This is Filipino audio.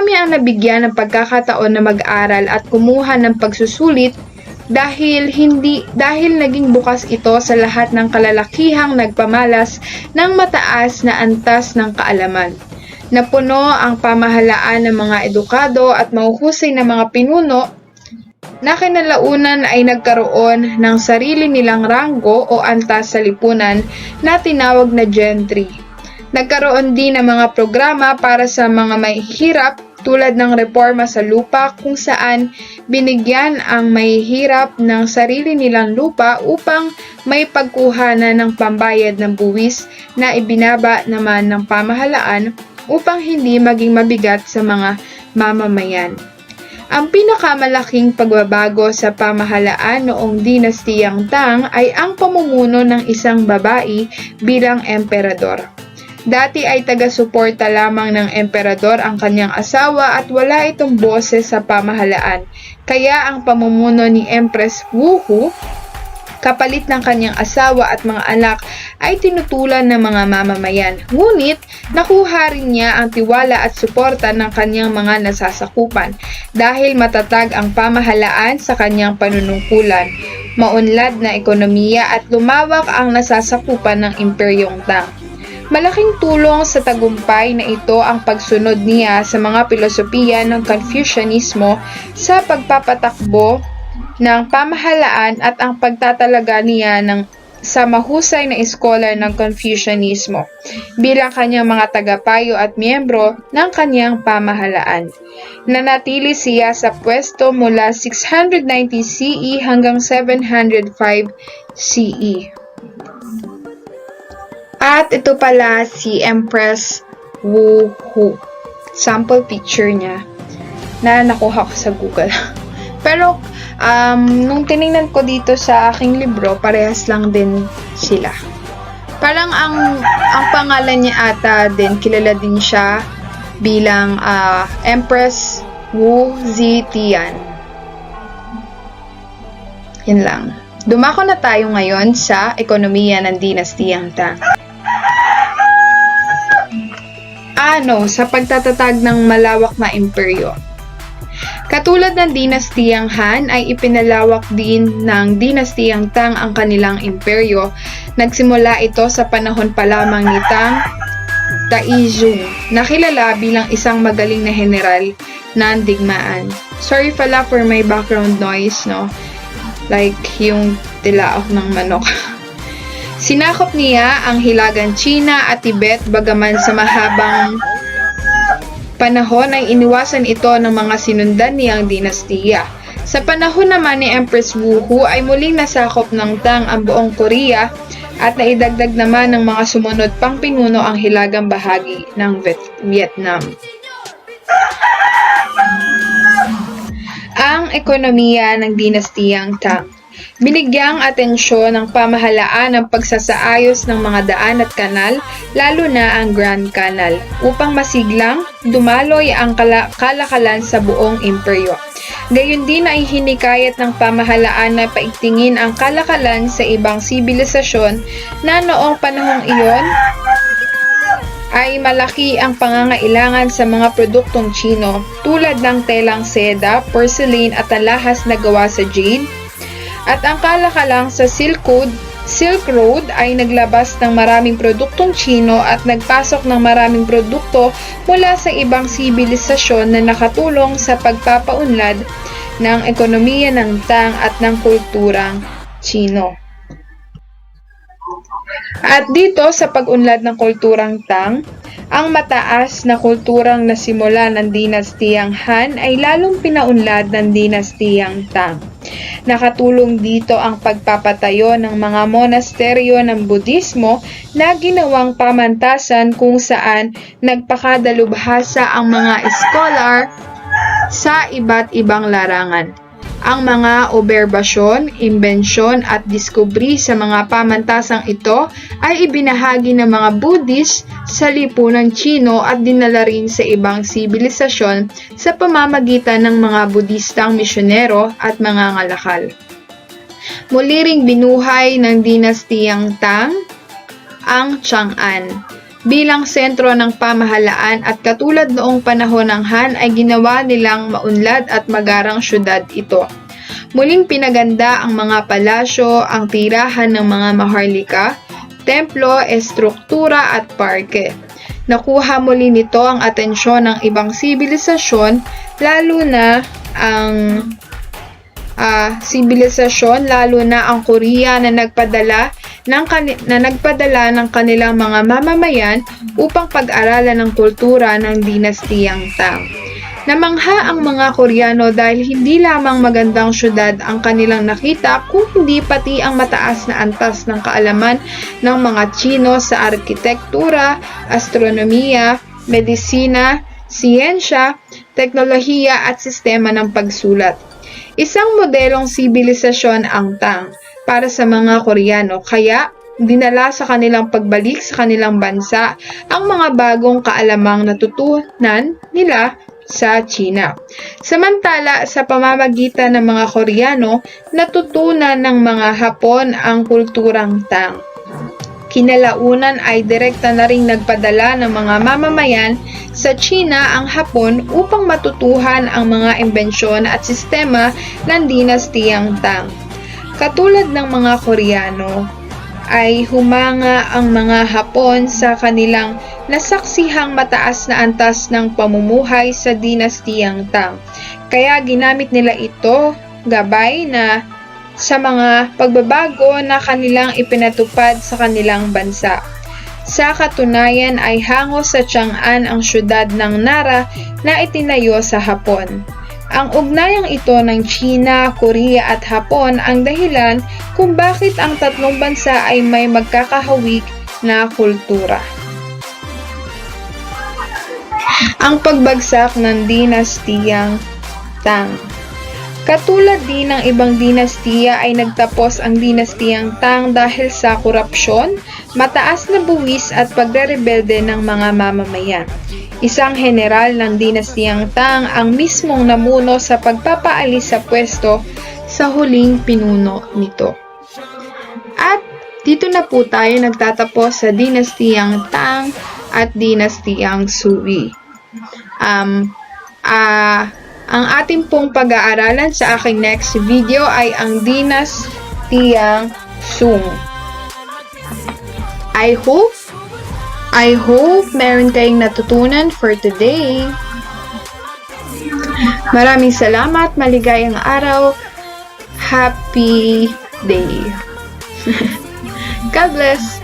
Marami ang nabigyan ng pagkakataon na mag-aral at kumuha ng pagsusulit dahil hindi dahil naging bukas ito sa lahat ng kalalakihang nagpamalas ng mataas na antas ng kaalaman. Napuno ang pamahalaan ng mga edukado at mahuhusay na mga pinuno na kinalaunan ay nagkaroon ng sarili nilang ranggo o antas sa lipunan na tinawag na gentry. Nagkaroon din ng mga programa para sa mga mahihirap tulad ng reforma sa lupa kung saan binigyan ang mahihirap ng sarili nilang lupa upang may pagkuhanan ng pambayad ng buwis na ibinaba naman ng pamahalaan upang hindi maging mabigat sa mga mamamayan. Ang pinakamalaking pagbabago sa pamahalaan noong dinastiyang Tang ay ang pamumuno ng isang babae bilang emperador. Dati ay taga-suporta lamang ng emperador ang kanyang asawa at wala itong boses sa pamahalaan. Kaya ang pamumuno ni Empress Wuhu, kapalit ng kanyang asawa at mga anak, ay tinutulan ng mga mamamayan. Ngunit, nakuha rin niya ang tiwala at suporta ng kanyang mga nasasakupan dahil matatag ang pamahalaan sa kanyang panunungkulan, maunlad na ekonomiya at lumawak ang nasasakupan ng imperyong Tang. Malaking tulong sa tagumpay na ito ang pagsunod niya sa mga pilosopiya ng Confucianismo sa pagpapatakbo ng pamahalaan at ang pagtatalaga niya ng sa mahusay na scholar ng Confucianismo bilang kanyang mga tagapayo at miyembro ng kanyang pamahalaan. Nanatili siya sa pwesto mula 690 CE hanggang 705 CE. At ito pala si Empress Wu Hu. Sample picture niya na nakuha ko sa Google. Pero um, nung tiningnan ko dito sa aking libro, parehas lang din sila. Parang ang ang pangalan niya ata din kilala din siya bilang ah, Empress Wu Zetian. Yan lang. Dumako na tayo ngayon sa ekonomiya ng dinastiyang Tang. Ano sa pagtatatag ng malawak na imperyo? Katulad ng dinastiyang Han ay ipinalawak din ng dinastiyang Tang ang kanilang imperyo. Nagsimula ito sa panahon pa lamang ni Tang Taizong, na kilala bilang isang magaling na general ng digmaan. Sorry pala for my background noise, no? Like yung tilaok ng manok. Sinakop niya ang Hilagang China at Tibet bagaman sa mahabang panahon ay iniwasan ito ng mga sinundan niyang dinastiya. Sa panahon naman ni Empress Wuhu ay muling nasakop ng Tang ang buong Korea at naidagdag naman ng mga sumunod pang pinuno ang hilagang bahagi ng Viet- Vietnam. Ang ekonomiya ng dinastiyang Tang Binigyang atensyon ng pamahalaan ang pagsasaayos ng mga daan at kanal, lalo na ang Grand Canal, upang masiglang dumaloy ang kala- kalakalan sa buong imperyo. Gayon din ay hinikayat ng pamahalaan na paigtingin ang kalakalan sa ibang sibilisasyon na noong panahong iyon ay malaki ang pangangailangan sa mga produktong Chino tulad ng telang seda, porcelain at alahas na gawa sa jade, at ang kalakalang sa Silk Road, Silk Road ay naglabas ng maraming produktong Chino at nagpasok ng maraming produkto mula sa ibang sibilisasyon na nakatulong sa pagpapaunlad ng ekonomiya ng Tang at ng kulturang Chino. At dito sa pag-unlad ng kulturang Tang, ang mataas na kulturang nasimula ng dinastiyang Han ay lalong pinaunlad ng dinastiyang Tang. Nakatulong dito ang pagpapatayo ng mga monasteryo ng Budismo na ginawang pamantasan kung saan nagpakadalubhasa ang mga scholar sa iba't ibang larangan. Ang mga oberbasyon, imbensyon at diskubri sa mga pamantasang ito ay ibinahagi ng mga Buddhist sa lipunan Chino at dinala rin sa ibang sibilisasyon sa pamamagitan ng mga Budistang misyonero at mga ngalakal. Muli ring binuhay ng dinastiyang Tang ang Chang'an bilang sentro ng pamahalaan at katulad noong panahon ng Han ay ginawa nilang maunlad at magarang syudad ito. Muling pinaganda ang mga palasyo, ang tirahan ng mga maharlika, templo, estruktura at parke. Nakuha muli nito ang atensyon ng ibang sibilisasyon lalo na ang ah, sibilisasyon lalo na ang Korea na nagpadala ng na nagpadala ng kanilang mga mamamayan upang pag-aralan ng kultura ng dinastiyang Tang. Namangha ang mga Koreano dahil hindi lamang magandang syudad ang kanilang nakita kung hindi pati ang mataas na antas ng kaalaman ng mga Chino sa arkitektura, astronomiya, medisina, siyensya, teknolohiya at sistema ng pagsulat. Isang modelong sibilisasyon ang Tang para sa mga Koreano kaya dinala sa kanilang pagbalik sa kanilang bansa ang mga bagong kaalamang natutunan nila sa China. Samantala, sa pamamagitan ng mga Koreano, natutunan ng mga Hapon ang kulturang Tang. Kinalaunan ay direkta na ring nagpadala ng mga mamamayan sa China ang Hapon upang matutuhan ang mga imbensyon at sistema ng dinastiyang Tang. Katulad ng mga Koreano, ay humanga ang mga Hapon sa kanilang nasaksihang mataas na antas ng pamumuhay sa dinastiyang Tang. Kaya ginamit nila ito gabay na sa mga pagbabago na kanilang ipinatupad sa kanilang bansa. Sa katunayan ay hango sa Chang'an ang syudad ng Nara na itinayo sa Hapon. Ang ugnayang ito ng China, Korea at Hapon ang dahilan kung bakit ang tatlong bansa ay may magkakahawig na kultura. Ang pagbagsak ng dinastiyang Tang Katulad din ng ibang dinastiya ay nagtapos ang dinastiyang Tang dahil sa korupsyon, mataas na buwis at pagrerebelde ng mga mamamayan. Isang general ng dinastiyang Tang ang mismong namuno sa pagpapaalis sa pwesto sa huling pinuno nito. At dito na po tayo nagtatapos sa dinastiyang Tang at dinastiyang Sui. Um, ah, ang ating pong pag-aaralan sa aking next video ay ang dinastiyang Sung. I hope I hope meron kayong natutunan for today. Maraming salamat, maligayang araw, happy day. God bless!